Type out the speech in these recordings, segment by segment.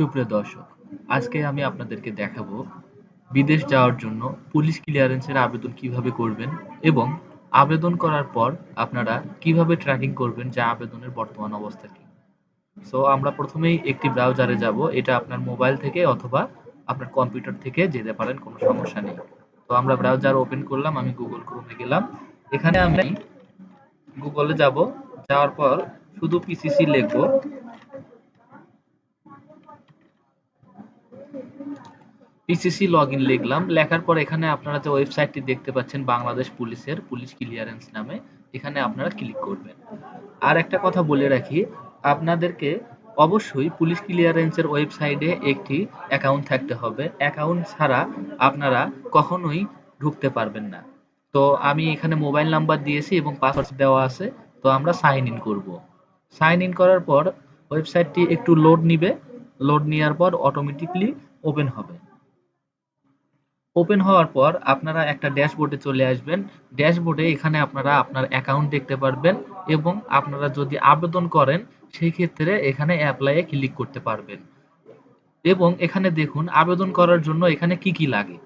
সুপ্রিয় দর্শক, আজকে আমি আপনাদেরকে দেখাবো বিদেশ যাওয়ার জন্য পুলিশ ক্লিয়ারেন্সের আবেদন কীভাবে করবেন এবং আবেদন করার পর আপনারা কীভাবে ট্র্যাকিং করবেন যে আবেদনের বর্তমান অবস্থা কি। সো আমরা প্রথমেই একটি ব্রাউজারে যাব, এটা আপনার মোবাইল থেকে অথবা আপনার কম্পিউটার থেকে যেতে পারেন, কোনো সমস্যা নেই। তো আমরা ব্রাউজার ওপেন করলাম, আমি গুগল ক্রোমে গেলাম। এখানে আমি গুগলে যাব, যাওয়ার পর শুধু পিসিসি লিখব। পিসিসি লগ ইন লিখলাম। লেখার পর এখানে আপনারা যে ওয়েবসাইটটি দেখতে পাচ্ছেন, বাংলাদেশ পুলিশের, পুলিশ ক্লিয়ারেন্স নামে, এখানে আপনারা ক্লিক করবেন। আর একটা কথা বলে রাখি, আপনাদেরকে অবশ্যই পুলিশ ক্লিয়ারেন্সের ওয়েবসাইটে একটি অ্যাকাউন্ট থাকতে হবে। অ্যাকাউন্ট ছাড়া আপনারা কখনোই ঢুকতে পারবেন না। তো আমি এখানে মোবাইল নাম্বার দিয়েছি এবং পাসওয়ার্ড দেওয়া আছে। তো আমরা সাইন ইন করব। সাইন ইন করার পর ওয়েবসাইটটি একটু লোড নিবে। লোড নেওয়ার পর অটোমেটিকলি ওপেন হবে। ওপেন হওয়ার পর আপনারা একটা ড্যাশবোর্ডে চলে আসবেন। ড্যাশবোর্ডে এখানে আপনারা আপনার অ্যাকাউন্ট দেখতে পারবেন এবং আপনারা যদি আবেদন করেন, সেই ক্ষেত্রে এখানে অ্যাপ্লাইয়ে ক্লিক করতে পারবেন। এবং এখানে দেখুন, আবেদন করার জন্য এখানে কি কি লাগে?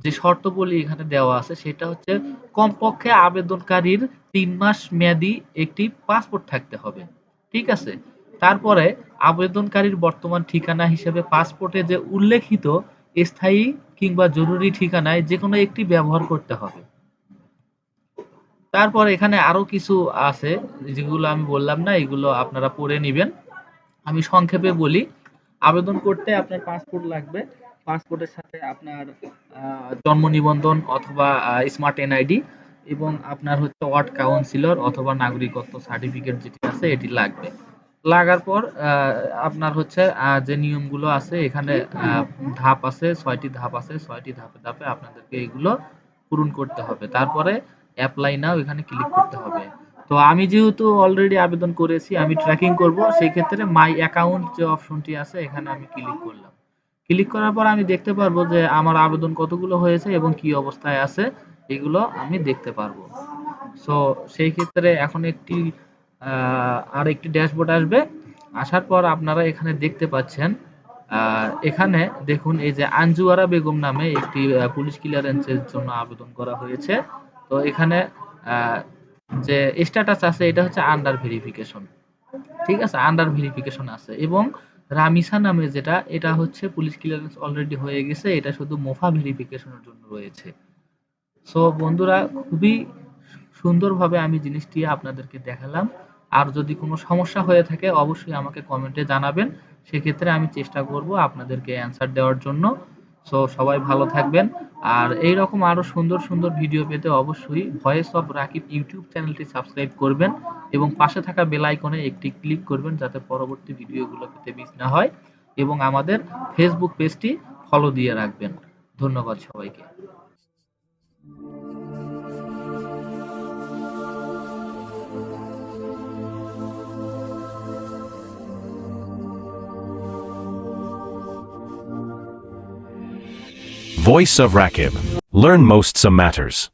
যে শর্তবলী এখানে দেওয়া আছে, সেটা হচ্ছে কমপক্ষে আবেদনকারীর তিন মাস মেয়াদি একটি পাসপোর্ট থাকতে হবে। ঠিক আছে? তারপরে আবেদনকারীর বর্তমান ঠিকানা হিসেবে পাসপোর্টে যে উল্লেখিত স্থায়ী কিংবা জরুরি ঠিকানায় যে কোনো একটি ব্যবহার করতে হবে। তারপর এখানে আরও কিছু আছে, যেগুলো আমি বললাম না, এগুলো আপনারা পড়ে নেবেন। আমি সংক্ষেপে বলি, আবেদন করতে আপনার পাসপোর্ট লাগবে। পাসপোর্টের সাথে আপনার জন্ম নিবন্ধন অথবা স্মার্ট এনআইডি এবং আপনার হচ্ছে ওয়ার্ড কাউন্সিলর অথবা নাগরিকত্ব সার্টিফিকেট যেটি আছে, এটি লাগবে। লাগার পর আপনার হচ্ছে যে নিয়মগুলো আছে, এখানে ধাপ আছে, ছয়টি ধাপ আছে, ছয়টি ধাপে ধাপে আপনাদেরকে এগুলো পূরণ করতে হবে। তারপরে অ্যাপ্লাই নাও এখানে ক্লিক করতে হবে। তো আমি যেহেতু অলরেডি আবেদন করেছি, আমি ট্র্যাকিং করব, সেই ক্ষেত্রে মাই অ্যাকাউন্ট যে অপশনটি আছে, এখানে আমি ক্লিক করলাম। ক্লিক করার পর আমি দেখতে পারব যে আমার আবেদন কতগুলো হয়েছে এবং কি অবস্থায় আছে, এগুলো আমি দেখতে পারব। সো সেই ক্ষেত্রে এখন একটি আর একটি ড্যাশবোর্ড আসবে। আসার পর আপনারা এখানে দেখতে পাচ্ছেন এখানে দেখুন এই যে আঞ্জুয়ারা বেগম নামে একটি পুলিশ ক্লিয়ারেন্সের জন্য আবেদন করা হয়েছে। তো এখানে যে স্ট্যাটাস আছে, এটা হচ্ছে আন্ডার ভেরিফিকেশন ঠিক আছে? আন্ডার ভেরিফিকেশন আছে। এবং রামিসা নামে যেটা, এটা হচ্ছে পুলিশ ক্লিয়ারেন্স অলরেডি হয়ে গেছে। এটা শুধু মোফা ভেরিফিকেশনের জন্য রয়েছে। সো বন্ধুরা, খুবই সুন্দরভাবে আমি জিনিসটি আপনাদেরকে দেখালাম। আর যদি কোনো সমস্যা হয়ে থাকে, অবশ্যই আমাকে কমেন্টে জানাবেন। সেক্ষেত্রে আমি চেষ্টা করব আপনাদেরকে অ্যান্সার দেওয়ার জন্য। সো সবাই ভালো থাকবেন। আর এই রকম আরও সুন্দর সুন্দর ভিডিও পেতে অবশ্যই ভয়েস অফ রাকিব ইউটিউব চ্যানেলটি সাবস্ক্রাইব করবেন এবং পাশে থাকা বেল আইকনে একটি ক্লিক করবেন যাতে পরবর্তী ভিডিওগুলো পেতে মিস না হয়। এবং আমাদের ফেসবুক পেজটি ফলো দিয়ে রাখবেন। ধন্যবাদ সবাইকে। Voice of Rakib. Learn most some matters.